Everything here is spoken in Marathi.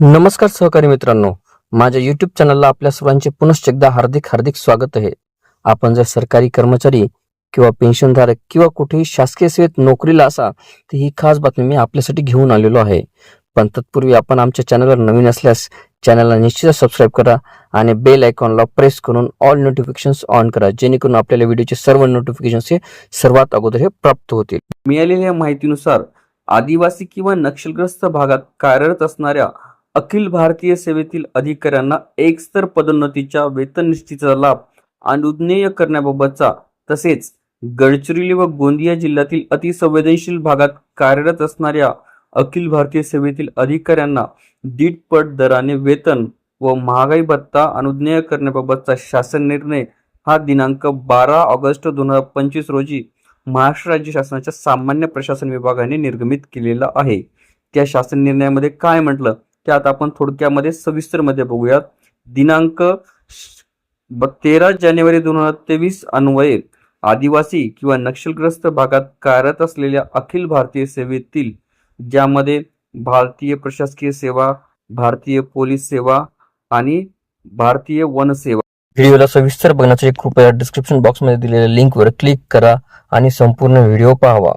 नमस्कार सहकारी मित्रांनो. माझ्या युट्यूब चॅनलला आपल्या सर्वांचे पुनश्च एकदा हार्दिक हार्दिक स्वागत आहे. आपण जर सरकारी कर्मचारी किंवा पेन्शनधारक किंवा कुठेही शासकीय सेवेत नोकरीला असा तर ही खास बातमी मी आपल्यासाठी घेऊन आलेलो आहे. पण तत्पूर्वी आपण आमच्या चॅनलवर नवीन असल्यास चॅनलला निश्चितच सबस्क्राईब करा आणि बेल आयकॉनला प्रेस करून ऑल नोटिफिकेशन्स ऑन करा जेणेकरून आपल्याला व्हिडिओचे सर्व नोटिफिकेशन्स हे सर्वात अगोदर हे प्राप्त होतील. मिळालेल्या माहितीनुसार आदिवासी किंवा नक्षलग्रस्त भागात कार्यरत असणाऱ्या अखिल भारतीय सेवेतील अधिकाऱ्यांना एकस्तर पदोन्नतीच्या वेतन निश्चितीचा लाभ अनुज्ञेय करण्याबाबतचा तसेच गडचिरोली व गोंदिया जिल्ह्यातील अतिसंवेदनशील भागात कार्यरत असणाऱ्या अखिल भारतीय सेवेतील अधिकाऱ्यांना दीडपट दराने वेतन व महागाई भत्ता अनुज्ञेय करण्याबाबतचा शासन निर्णय हा दिनांक बारा ऑगस्ट दोन हजार पंचवीस रोजी महाराष्ट्र राज्य शासनाच्या सामान्य प्रशासन विभागाने निर्गमित केलेला आहे. त्या शासन निर्णयामध्ये काय म्हटलं? त्यात आपण थोडक्यामध्ये सविस्तरमध्ये बघूयात. दिनांक तेरा जानेवारी दोन हजार तेवीस अन्वये आदिवासी किंवा नक्षलग्रस्त भागात कार्यरत असलेल्या अखिल भारतीय सेवेतील ज्यामध्ये भारतीय प्रशासकीय सेवा भारतीय पोलीस सेवा आणि भारतीय वन सेवा. व्हिडिओला सविस्तर बघण्यासाठी कृपया डिस्क्रिप्शन बॉक्समध्ये दिलेल्या लिंकवर क्लिक करा आणि संपूर्ण व्हिडिओ पाहावा.